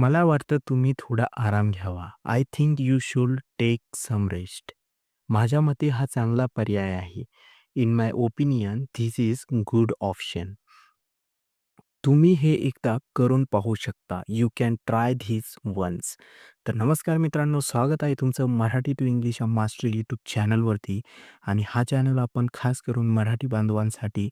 मला वाटतं तुम्ही थोडा आराम घ्यावा. I think you should take some rest. माझ्या मते हा चांगला पर्याय आहे. In my opinion this is good option. तुम्ही हे एकदा करून पाहू शकता. You can try this once. तर नमस्कार मित्रांनो, स्वागत आहे तुमचं Marathi to English master YouTube चॅनलवरती आणि हा चॅनल आपण खास करून मराठी बांधवांसाठी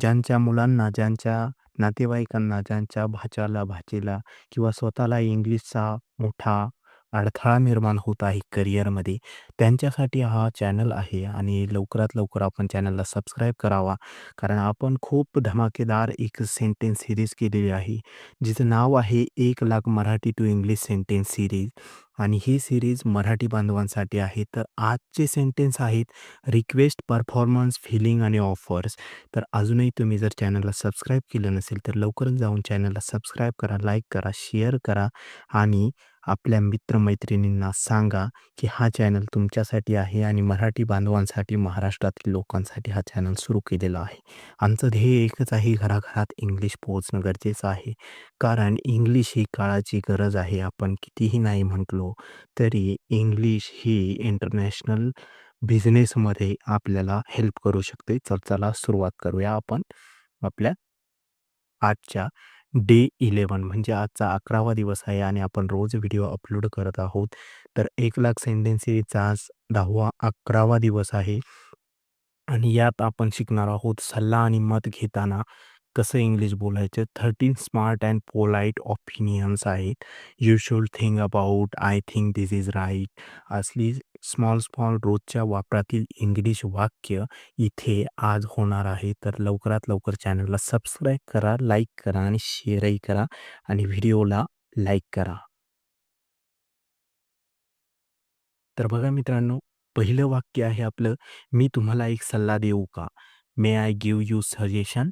ज्यांच्या मुलांना, ज्यांच्या नातेवाईकांना, ज्यांच्या भाच्याला, भाचीला किंवा स्वतःला इंग्लिशचा मोठा अडथळा निर्माण होत आहे करिअरमध्ये, त्यांच्यासाठी हा चॅनल आहे आणि लवकरात लवकर आपण चॅनलला सबस्क्राईब करावा. कारण आपण खूप धमाकेदार एक सेंटेन्स सीरीज केलेली आहे, जिचं नाव आहे एक lakh Marathi to English sentence series आणि ही सीरीज मराठी बांधवांसाठी आहे. तर आजचे सेंटेन्स आहेत रिक्वेस्ट, परफॉर्मन्स, फीलिंग आणि ऑफर्स. तर अजूनही तुम्ही जर चॅनलला सबस्क्राईब केलं नसेल, तर लवकरच जाऊन चॅनलला सबस्क्राईब करा, लाईक करा, शेअर करा आणि आपल्या मित्र-मैत्रिणींना सांगा, की हा चॅनल तुमच्यासाठी आहे आणि मराठी बांधवांसाठी, महाराष्ट्रातील लोकांसाठी हा चॅनल सुरू केलेला आहे. आमचं ध्येय एकच आहे, घराघरात इंग्लिश पोहोचणं गरजेचं आहे. कारण इंग्लिश ही काळाची गरज आहे. आपण कितीही नाही म्हटलो, तरी इंग्लिश ही इंटरनॅशनल बिझनेसमध्ये आपल्याला हेल्प करू शकते. तर चला सुरुवात करूया आपण आपल्या आजच्या डे 11 म्हणजे आजचा 11वा दिवस आहे आणि आपण रोज व्हिडिओ अपलोड करत आहोत. तर 1 लाख सेंटेन्स आज 10वा 11वा दिवस आहे. आणि यात आपण शिकणार आहोत सल्ला आणि मत घेताना कसं इंग्लिश बोलायचं. 13 स्मार्ट अँड पोलाईट ओपिनियन्स आहेत. You should think about, I think this is right असली स्मॉल स्मॉल रोजच्या वापरातील इंग्लिश वाक्य इथे आज होणार आहे. तर लवकरात लवकर चॅनलला सबस्क्राईब करा, लाईक करा आणि शेअरही करा आणि व्हिडिओला लाईक करा. तर बघा मित्रांनो, पहिलं वाक्य आहे आपलं, मी तुम्हाला एक सल्ला देऊ का? May I give you suggestion?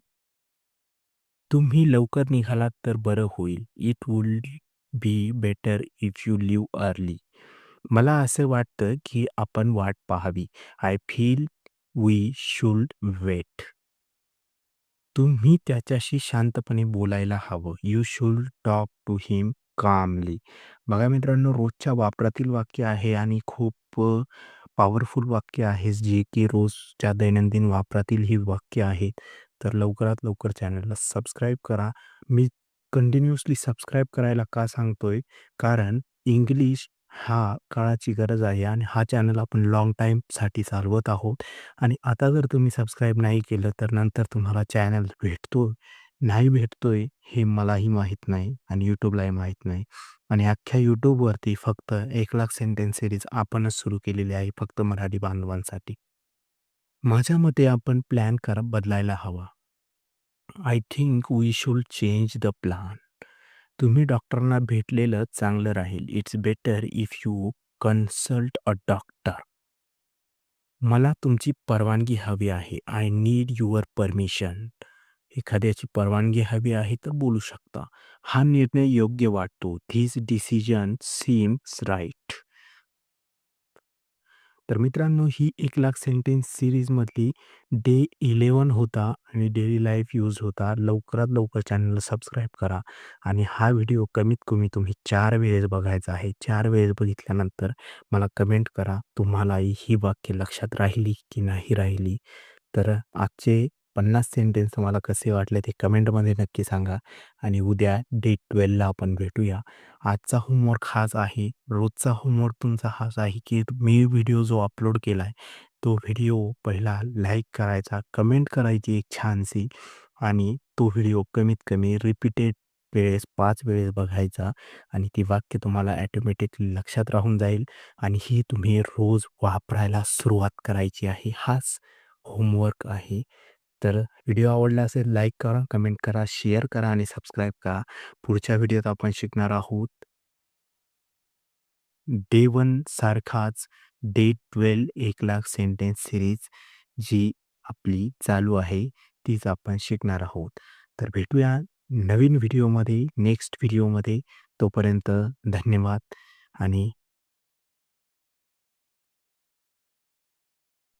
तुम्ही लवकर निघालात तर बरं होईल. It would be better if you leave early. मला असं वाटतं, की आपण वाट पाहावी. I feel we should wait. तुम्ही त्याच्याशी शांतपणे बोलायला हवं. You should talk to him calmly. बघा मित्रांनो, रोजच्या वापरातील वाक्य आहे आणि खूप अ, पॉवरफुल वाक्य आहे, जे की रोजच्या दैनंदिन वापरातील ही वाक्य आहेत. तर लवकरात लवकर चॅनलला सबस्क्राईब करा. मी कंटिन्युअसली सबस्क्राईब करायला का सांगतोय? कारण इंग्लिश हा काळाची गरज आहे आणि हा चॅनल आपण लाँग टाईमसाठी चालवत आहोत आणि आता जर तुम्ही सबस्क्राईब नाही केलं, तर नंतर तुम्हाला चॅनल भेटतो, नाही भेटतोय हे मलाही माहीत नाही आणि यूट्यूबलाही माहीत नाही. आणि अख्ख्या यूट्यूबवरती फक्त एक लाख सेंटेन्स सिरीज आपणच सुरू केलेली आहे, फक्त मराठी बांधवांसाठी. माझ्या मते आपण प्लॅन करा बदलायला हवा. I think we should change the plan. तुम्ही डॉक्टरांना भेटलेलं चांगलं राहील. It's better if you consult a doctor. मला तुमची परवानगी हवी आहे. I need your permission. एखाद्याची परवानगी हवी आहे तर बोलू शकता. हा निर्णय योग्य वाटतो. This decision seems right. तर मित्रांनो, ही एक लाख सेंटेन्स सिरीजमधली डे 11 होता आणि डेली लाईफ यूज होता. लवकरात लवकर चॅनलला सबस्क्राईब करा आणि हा व्हिडिओ कमीत कमी तुम्ही चार वेळेस बघायचा आहे. चार वेळेस बघितल्यानंतर मला कमेंट करा, तुम्हालाही ही वाक्य लक्षात राहिली की नाही राहिली. तर आजचे 50 सेंटेन्स तुम्हाला कसे वाटले ते कमेंटमध्ये नक्की सांगा आणि उद्या डे 12ला आपण भेटूया. आजचा होमवर्क हाच आहे, रोजचा होमवर्क तुमचा हाच आहे, की मी व्हिडिओ जो अपलोड केला आहे, तो व्हिडिओ पहिला लाईक करायचा, कमेंट करायची एक छानशी आणि तो व्हिडिओ कमीत कमी रिपीटेड वेळेस पाच वेळेस बघायचा आणि ती वाक्य तुम्हाला ॲटोमॅटिकली लक्षात राहून जाईल आणि ही तुम्ही रोज वापरायला सुरुवात करायची आहे. हाच होमवर्क आहे. तर व्हिडिओ आवडला असेल लाईक करा, कमेंट करा, शेअर करा आणि सबस्क्राईब करा. पुढच्या व्हिडिओत आपण शिकणार आहोत डे वन सारखाच डे 12 1 लाख सेंटेन्स सिरीज जी आपली चालू आहे, तीच आपण शिकणार आहोत. तर भेटूया नवीन व्हिडिओमध्ये, नेक्स्ट व्हिडिओमध्ये. तोपर्यंत धन्यवाद आणि